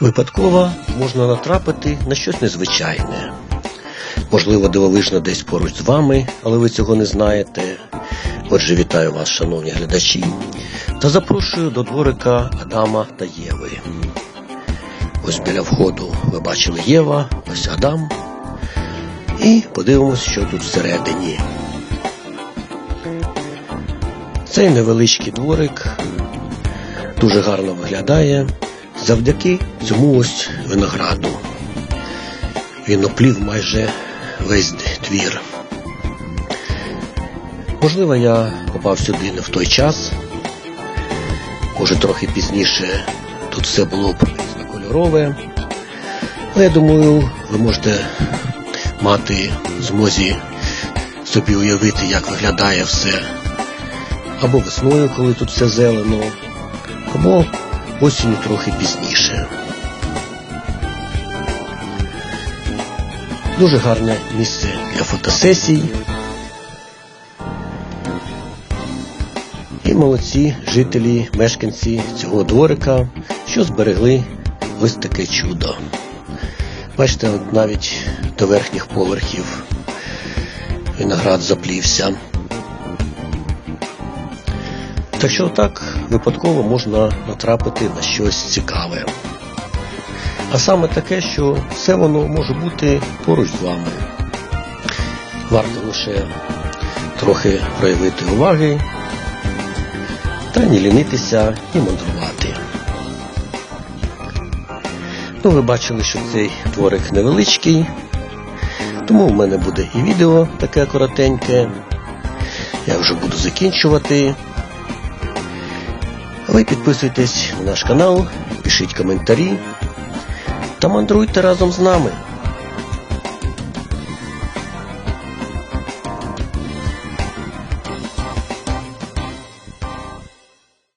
Випадково можна натрапити на щось незвичайне. Можливо, дивовижно десь поруч з вами, але ви цього не знаєте. Отже, вітаю вас, шановні глядачі, та запрошую до дворика Адама та Єви. Ось біля входу ви бачили Єва, ось Адам. І подивимось, що тут всередині. Цей невеличкий дворик дуже гарно виглядає завдяки цьому ось винограду. Він оплів майже весь двір. Можливо, я попав сюди не в той час. Може, трохи пізніше тут все було б різнокольорове. Але я думаю, ви можете мати змозі собі уявити, як виглядає все. Або весною, коли тут все зелено, або осінню трохи пізніше. Дуже гарне місце для фотосесій. І молодці жителі, мешканці цього дворика, що зберегли ось таке чудо. Бачите, от навіть до верхніх поверхів виноград заплівся. Так що так випадково можна натрапити на щось цікаве. А саме таке, що все воно може бути поруч з вами. Варто лише трохи проявити уваги та не лінитися і мандрувати. Ну, ви бачили, що цей дворик невеличкий, тому в мене буде і відео таке коротеньке. Я вже буду закінчувати. Ви підписуйтесь на наш канал, пишіть коментарі та мандруйте разом з нами.